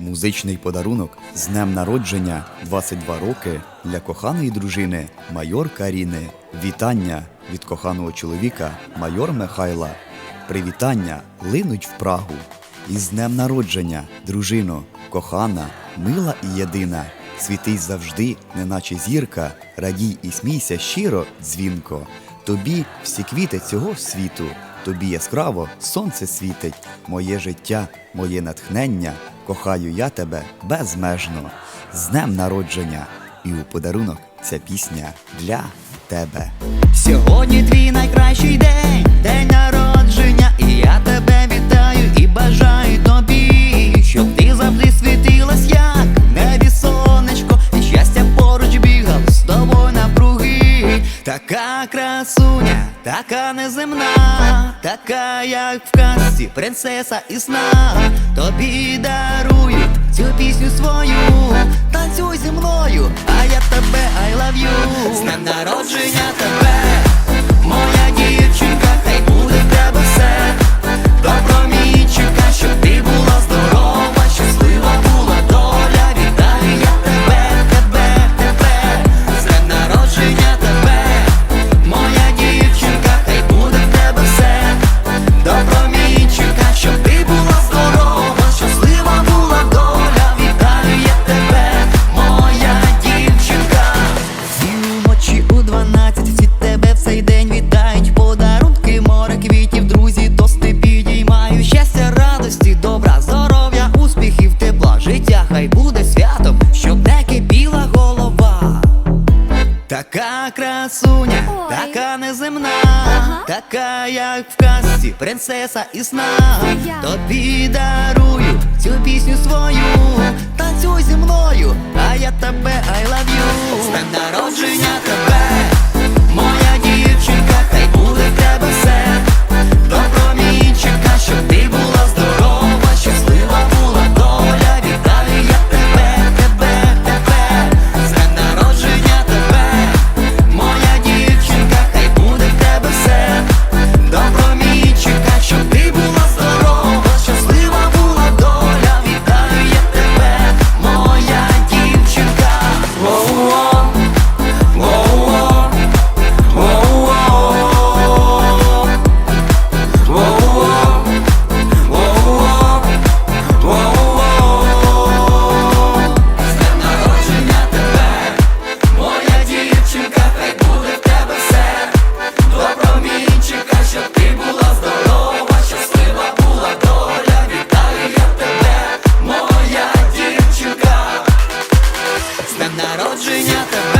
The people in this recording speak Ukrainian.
Музичний подарунок з днем народження 22 роки для коханої дружини майор Каріни. Вітання від коханого чоловіка майор Михайла. Привітання линуть в Прагу. Із днем народження, дружино, кохана, мила і єдина. Світись завжди, неначе зірка, радій і смійся щиро, дзвінко. Тобі всі квіти цього світу, тобі яскраво сонце світить, моє життя, моє натхнення, кохаю я тебе безмежно. З днем народження, і у подарунок ця пісня для тебе. Сьогодні твій найкращий день, день народження, і я тебе вітаю і бажаю тобі, щоб ти завжди світилась, як небі сонечко, і щастя поруч бігав з тобою навкруги. Така красуня, така неземна, така, як в казці, принцеса і сна. Тобі дарую цю пісню свою, танцюй зі мною, а я тебе I love you З днем народження тебе, 12 всі тебе в цей день вітають подарунки, море квітів, друзі, тости підіймаю щастя, радості, добра, здоров'я, успіхів, тепла, життя, хай буде святом, щоб не кипіла голова. Така красуня, Ой. така неземна, Ага. така, як в казці, принцеса і сна. Я. Тобі дарую цю пісню свою, танцюй зі мною, а я out the back.